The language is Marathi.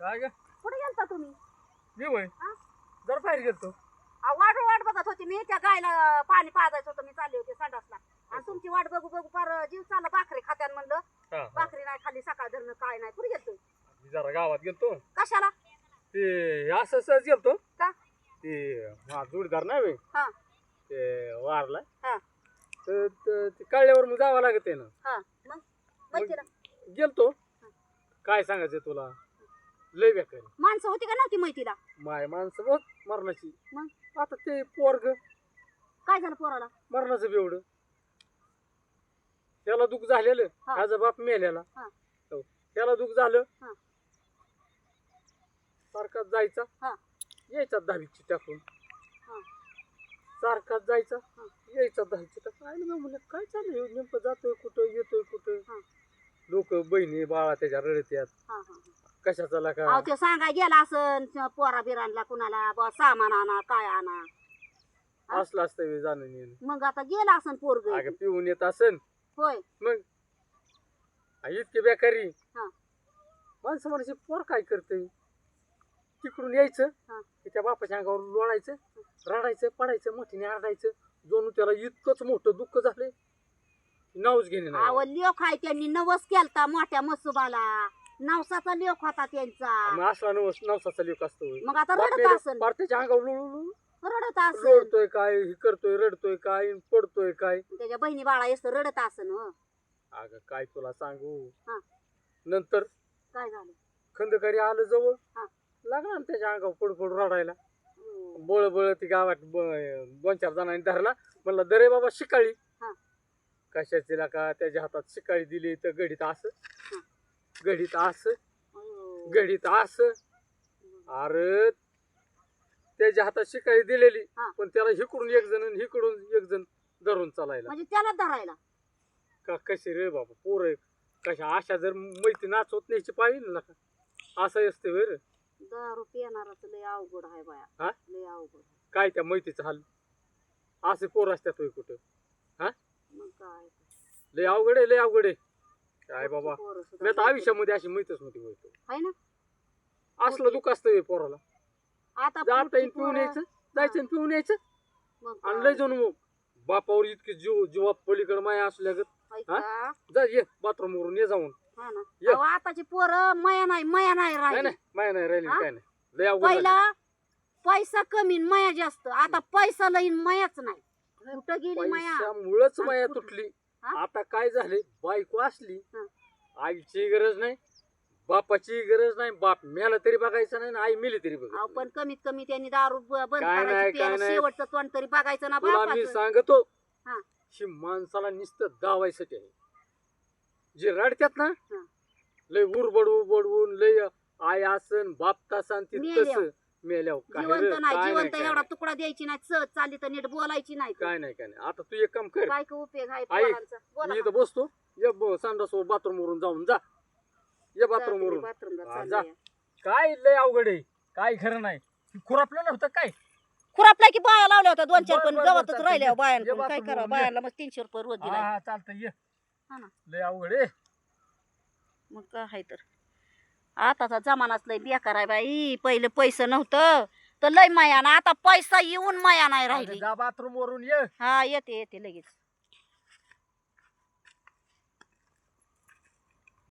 काय ग? कुठे गेलता तुम्ही? मी होय. हा? जरा बाहेर गेलतो. वाट वाट बघत होती मी. त्या गायला पाणी पाजायचं होतं. मी चालले होते संडासला. आणि तुमची वाट बघू बघू फार जीव चालला भाकरी खात्यान म्हणलं. हा, हा. भाकरी नाही खाली सकाळ धरणं काय नाही. कुठे गेलतो मी जरा गावात गेलतो. कशाला? ते असं सहज गेलतो. का? ते हा जोडीदार नाही होय? हा. ते वारला. हा. तर तर ते कळल्यावर मग जावं लागत आहे ना हा. मग? माहिती ना गेलतो. काय सांगायचं तुला? लय बेकारी माणसं होती का नव्हती माहितीला माय माणसं बघ मरणाची. मग? आता ते पोरग काय झालं पोराला? मरणाचं बेवड त्याला दुःख झालेलं हा. माझा बाप मेलेला हा. हो. त्याला दुःख झालं हा. सारखाच जायचा. हा. यायचा दहावीची टाकून. हा. सारखाच जायचा हा. यायचा दहावीची टाकून. आईला मी म्हणलं काय चाललंय? नेमकं जातोय कुठं येतोय कुठं? हा. लोक बहिणी बाळा त्याच्या रडत्यात हा हा. कशाचा अहो का ते सांगाय गेला असं पोरा बिरांना कुणाला बुवा सामान आणा काय आणा. असलं असतं हे जाणं नेणं मग आता गेला असं पोरग अगं पिऊन येत असन. होय. मग? आ, इतकी बेकारी. हा. माणसं म्हणायचे पोर काय करते तिकडून यायचं हा. की त्या बापाच्या अंगावर लोळायचं रडायचं पडायचं मोठीने आरडायचं. जणू त्याला इतकंच मोठं दुःख झालंय. नावच घेणे अहो नाही लेख आहे त्यांनी नवस केलता मोठ्या मसुबाला. नवसाचा लेख होता त्यांचा. मग असला नवस नवसाचा लेख असतो होय. मग आता रडत पार त्याच्या अंगावर लोळू रडत असन लोळतोय काय हे करतोय रडतोय काय पडतोय काय. त्याच्या बहिणी बाळा येस रडत असन हो. अगं काय तुला सांगू? हा. नंतर काय झालं? खंदकरी आलं जवळ. हा. लागला ना त्याच्या अंगावर पड पड रडायला. हो. बळ बळ ती गावात ब- दोन चार जणांनी धरला. म्हणलं दरे बाबा शिकाळी. हा. कशाची का त्याच्या हातात शिकाळी दिली तर गडीत असं. हा. गडीत असं अयो. गडीत असं अरे त्याच्या हातात शिकाळी दिलेली हा. पण त्याला हिकडून एक जण आणि हिकडून एक जण धरून चालायला. म्हणजे त्याला धरायला. का कशी रे बाबा पोर कशा अशा जर मैत्री नाचवत न्यायची पाहिजे ना का? असं असते वे रे. दारू पिणाराच लय अवघड आहे बाया. हा? लय अवघड काय त्या मैतीचं हाल? असे पोर असतात होय कुठं? हा? मग काय? लय अवघड आहे लय अवघड आहे. काय बाबा. पोरं मी तर आयुष्यामध्ये अशी मैतच नव्हती आहे ना. असलं दुःख असतं पोराला. आता जाता पिऊन पोरं- यायचं जायचं आणि पिऊन यायचं. मग आणि? लय जाऊन मग बापावर इतकी जीव जीवा पलीकडे माया असल्यागत हा? ऐका जा ये बाथरूम वरून ये जाऊन. हा ना. ये. अहो, आताची पोरं मया नाही मया नाही नाही राहिली. नाही माया नाही राहिली हा? काय नाही. लय अवघड झालं. पहिला पैसा कमी न मया जास्त. आता पैसा लईन मयाच नाही. कुठं गेली मया? पैशामुळंच माया? तुटली? आता काय झाले बायको असली. आईची गरज नाही बापाची गरज नाही बाप मेला तरी बघायचं नाही आई मेली तरी बघ अहो पण कमीत कमी त्यांनी दारू ब- बंद काय नाही, करायची काय प्यायला नाही. शेवटचं तोंड तरी बघायचं ना तुला मी बापाचं सांगतो हा ही माणसाला नुसतं दावायसाठी आहे जे रडतात ना हा. लय उरबड उरबडवून लय आई असन बाप तासन ती. तसं मेल्यावर. काय रे, जिवंत नाही काय जिवंत काय एवढा. तुकडा द्यायची नाही सहज चालली तर नीट बोलायची नाही काय नाही काय नाही. आता तू एक काम कर. काय का उपयोग आहे आई पोरांचा. बोला मी इथं बसतो. ये संडास बाथरूम वरून जाऊन जा. ये बाथरूम वरून. हा, जा. काय लय अवघड आहे. काय खरं नाही. खुरापलं नव्हतं काय? खुरापला की बाया लावल्या होत्या दोन चार बरं, पण बरं, गावातच चालतंय. राहिल्या ये. बायांकडून काय बाथरूम करा वरून ये. बायांना मग तीनशे रुपये रोज हा दिलाय. हा चालतं ये. हा ना. लय अवघड आहे. मग काय आहे तर. आताचा जमानाच लय बेकार आहे बाई. पहिले पैसे नव्हतं तर लय माया ना आता पैसा येऊन माया नाही राहिली. जा बाथरूम वरून ये. हा येते येते लगेच.